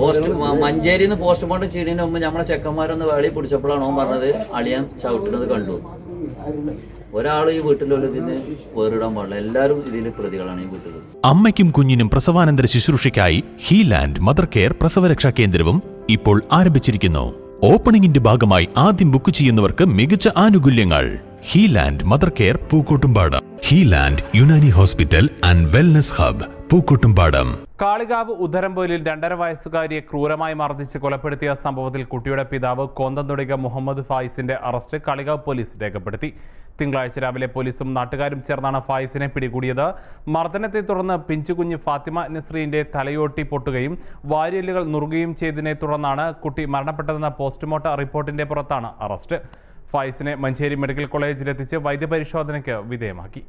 Post മഞ്ചേരിന്ന് postmortem ചെയ്യുന്നതിന് മുമ്പ് നമ്മളെ ചെക്കന്മാരൊന്ന് വേളി പിടിച്ചപ്പോഴാണ് ഓൻ പറഞ്ഞത് അളിയാൻ ചവിട്ടുന്നത് കണ്ടു. ഒരാൾ ഈ വീട്ടിലുള്ള ഇതിന് വേറിടാൻ പാടില്ല. എല്ലാവരും ഇതിൽ പ്രതികളാണ് ഈ വീട്ടിൽ അമ്മയ്ക്കും കുഞ്ഞിനും പ്രസവാനന്തര ശുശ്രൂഷയ്ക്കായി ഹീലാൻഡ് മദർ കെയർ പ്രസവരക്ഷാ കേന്ദ്രവും ഇപ്പോൾ ആരംഭിച്ചിരിക്കുന്നു. ഓപ്പണിംഗിന്റെ ഭാഗമായി ആദ്യം ബുക്ക് ചെയ്യുന്നവർക്ക് മികച്ച ആനുകൂല്യങ്ങൾ. Healand mother care Pookkottumpadam. Healand Unani hospital and wellness hub Pookkottumpadam. Kalikavu ഉദരംപൊയിലിൽ രണ്ടര വയസ്സുകാരിയെ ക്രൂരമായി മർദ്ദിച്ച് കൊലപ്പെടുത്തിയ സംഭവത്തിൽ കുട്ടിയുടെ പിതാവ് കോന്തന്തൊടിക മുഹമ്മദ് ഫായിസിന്റെ അറസ്റ്റ് കാളികാവ് പോലീസ് രേഖപ്പെടുത്തി. തിങ്കളാഴ്ച രാവിലെ പോലീസും നാട്ടുകാരും ചേർന്നാണ് ഫായിസിനെ പിടികൂടിയത്. മർദ്ദനത്തെ തുടർന്ന് പിഞ്ചുകുഞ്ഞ് ഫാത്തിമ നസ്രീന്റെ തലയോട്ടി പൊട്ടുകയും വാരിയല്ലുകൾ നുറുകയും ചെയ്തതിനെ തുടർന്നാണ് കുട്ടി മരണപ്പെട്ടതെന്ന പോസ്റ്റ്മോർട്ടം റിപ്പോർട്ടിന്റെ പുറത്താണ് അറസ്റ്റ്. ഫായിസിനെ മഞ്ചേരി മെഡിക്കൽ കോളേജിലെത്തിച്ച് വൈദ്യപരിശോധനയ്ക്ക് വിധേയമാക്കി.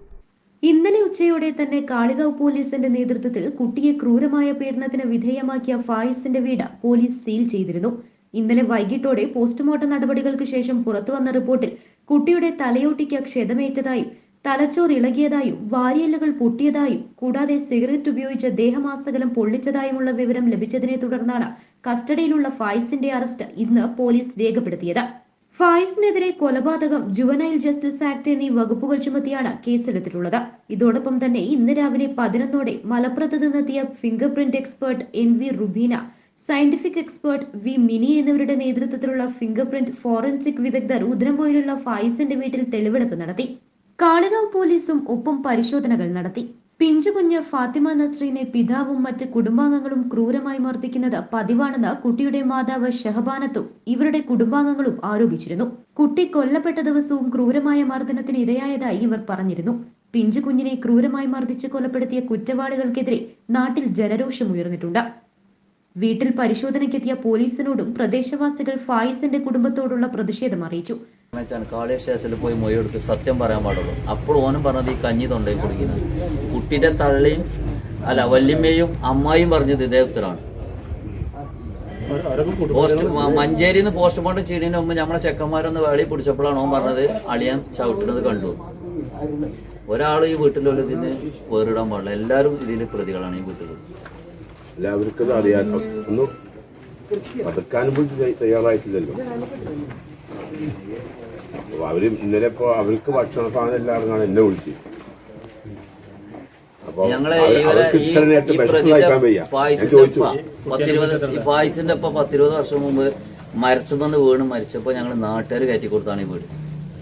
ഇന്നലെ ഉച്ചയോടെ തന്നെ കാളികാവ് പോലീസിന്റെ നേതൃത്വത്തിൽ കുട്ടിയെ ക്രൂരമായ പീഡനത്തിന് വിധേയമാക്കിയ ഫായിസിന്റെ വീട് പോലീസ് സീൽ ചെയ്തിരുന്നു. ഇന്നലെ വൈകിട്ടോടെ പോസ്റ്റ്മോർട്ടം നടപടികൾക്ക് ശേഷം പുറത്തുവന്ന റിപ്പോർട്ടിൽ കുട്ടിയുടെ തലയോട്ടിക്ക് ക്ഷതമേറ്റതായും തലച്ചോർ ഇളകിയതായും വാരിയല്ലുകൾ പൊട്ടിയതായും കൂടാതെ സിഗരറ്റ് ഉപയോഗിച്ച് ദേഹമാസകലം പൊള്ളിച്ചതായുമുള്ള വിവരം ലഭിച്ചതിനെ തുടർന്നാണ് കസ്റ്റഡിയിലുള്ള ഫായിസിന്റെ അറസ്റ്റ് ഇന്ന് പോലീസ് രേഖപ്പെടുത്തിയത്. ഫായിസിനെതിരെ കൊലപാതകം ജുവനൈൽ ജസ്റ്റിസ് ആക്ട് എന്നീ വകുപ്പുകൾ ചുമത്തിയാണ് കേസെടുത്തിട്ടുള്ളത്. ഇതോടൊപ്പം തന്നെ ഇന്ന് രാവിലെ പതിനൊന്നോടെ മലപ്പുറത്ത് നിന്നെത്തിയ fingerprint expert N V Rubeena scientific expert V Mini എന്നിവരുടെ നേതൃത്വത്തിലുള്ള ഫിംഗർ പ്രിന്റ് ഫോറൻസിക് വിദഗ്ധർ ഉദ്രംപോയിലുള്ള ഫായിസിന്റെ വീട്ടിൽ തെളിവെടുപ്പ് നടത്തി. കാളികാവ് പോലീസും ഒപ്പം പരിശോധനകൾ നടത്തി. പിഞ്ചുകുഞ്ഞ് ഫാത്തിമ നസ്രീനെ പിതാവും മറ്റ് കുടുംബാംഗങ്ങളും ക്രൂരമായി മർദ്ദിക്കുന്നത് പതിവാണെന്ന് കുട്ടിയുടെ മാതാവ് ഷഹബാനത്തും ഇവരുടെ കുടുംബാംഗങ്ങളും ആരോപിച്ചിരുന്നു. കുട്ടി കൊല്ലപ്പെട്ട ദിവസവും ക്രൂരമായ മർദ്ദനത്തിന് ഇരയായതായി ഇവർ പറഞ്ഞിരുന്നു. പിഞ്ചുകുഞ്ഞിനെ ക്രൂരമായി മർദ്ദിച്ച് കൊലപ്പെടുത്തിയ കുറ്റവാളികൾക്കെതിരെ നാട്ടിൽ ജനരോഷം ഉയർന്നിട്ടുണ്ട് വീട്ടിൽ പരിശോധനയ്ക്കെത്തിയ പോലീസിനോടും പ്രദേശവാസികൾ ഫായിസിന്റെ കുടുംബത്തോടുള്ള പ്രതിഷേധം അറിയിച്ചു. വെച്ചാണ് സ്റ്റേഷനിൽ പോയി മൊഴി എടുത്ത് സത്യം പറയാൻ പാടുള്ളൂ. അപ്പോൾ ഓനും പറഞ്ഞത് ഈ കഞ്ഞി തൊണ്ടയിൽ കുടിക്കുന്നത്. കുട്ടിന്റെ തള്ളിയും അല്ല വല്യമ്മയും അമ്മായും പറഞ്ഞത് ഇതേ ഉത്തരമാണ് പോസ്റ്റ് മോർട്ടം ചെയ്യുന്നതിന് മുമ്പ് നമ്മളെ ചെക്കന്മാരൊന്ന് വേളി പിടിച്ചപ്പോഴാണ് ഓൻ പറഞ്ഞത് അളിയാൻ ചവിട്ടുന്നത് കണ്ടു. ഒരാൾ ഈ വീട്ടിലുള്ള ഇതിന് വേറിടാൻ പാടില്ല. എല്ലാവരും ഇതിൽ പ്രതികളാണ് ഈ വീട്ടിൽ. എല്ലാവർക്കും പതക്കാനും തയ്യാറായിട്ടില്ലല്ലോ. അപ്പൊ അവർ ഇന്നലെ ഇപ്പൊ അവർക്ക് ഭക്ഷണ സാധനം ഇറങ്ങാണ് എന്നെ വിളിച്ചത് അപ്പൊ ഞങ്ങളെ ഇവരെ അവർക്ക് ഇത്ര നേരത്തെ ഭക്ഷണം കഴിക്കാൻ വയ്യ. ഞാൻ ചോദിച്ചു. ഫായിസിന്റെ ഒപ്പം പത്തിരുപത് വർഷം മുമ്പ് മരത്തുനിന്ന് വീണ് മരിച്ചപ്പോൾ ഞങ്ങൾ നാട്ടുകാർ കയറ്റി കൊടുത്താണ് ഈ വീട്.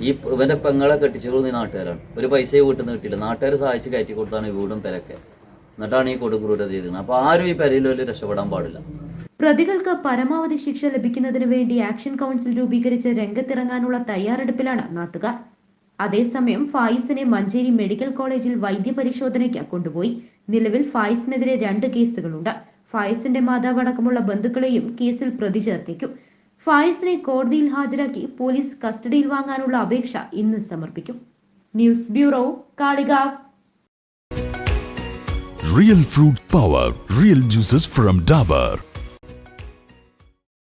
ഈ ഇവന്റെ പെങ്ങളെ കെട്ടിച്ചത് ഈ നാട്ടുകാരാണ്. ഒരു പൈസയും വീട്ടിൽ നിന്ന് കിട്ടിയില്ല. നാട്ടുകാർ സഹായിച്ച് കയറ്റി കൊടുത്താണ് ഈ വീടും പെരക്കെ. എന്നിട്ടാണ് ഈ കൊടുക്കുറൂരത് ചെയ്തിരുന്നത് അപ്പൊ ആരും ഈ പെരയിൽ വലിയ രക്ഷപ്പെടാൻ പാടില്ല. പ്രതികൾക്ക് പരമാവധി ശിക്ഷ ലഭിക്കുന്നതിന് വേണ്ടി ആക്ഷൻ കൗൺസിൽ രൂപീകരിച്ച് രംഗത്തിറങ്ങാനുള്ള തയ്യാറെടുപ്പിലാണ് നാട്ടുകാർ. അതേസമയം ഫായിസിനെ മഞ്ചേരി മെഡിക്കൽ കോളേജിൽ വൈദ്യപരിശോധനയ്ക്ക് കൊണ്ടുപോയി. നിലവിൽ ഫായിസിനെതിരെ രണ്ട് കേസുകളുണ്ട്. ഫായിസിന്റെ മാതാവടക്കമുള്ള ബന്ധുക്കളെയും കേസിൽ പ്രതി ചേർത്തേക്കും. ഫായിസിനെ കോടതിയിൽ ഹാജരാക്കി പോലീസ് കസ്റ്റഡിയിൽ വാങ്ങാനുള്ള അപേക്ഷ ഇന്ന് സമർപ്പിക്കും. News bureau Kalikavu. Real fruit power real juices from Dabur.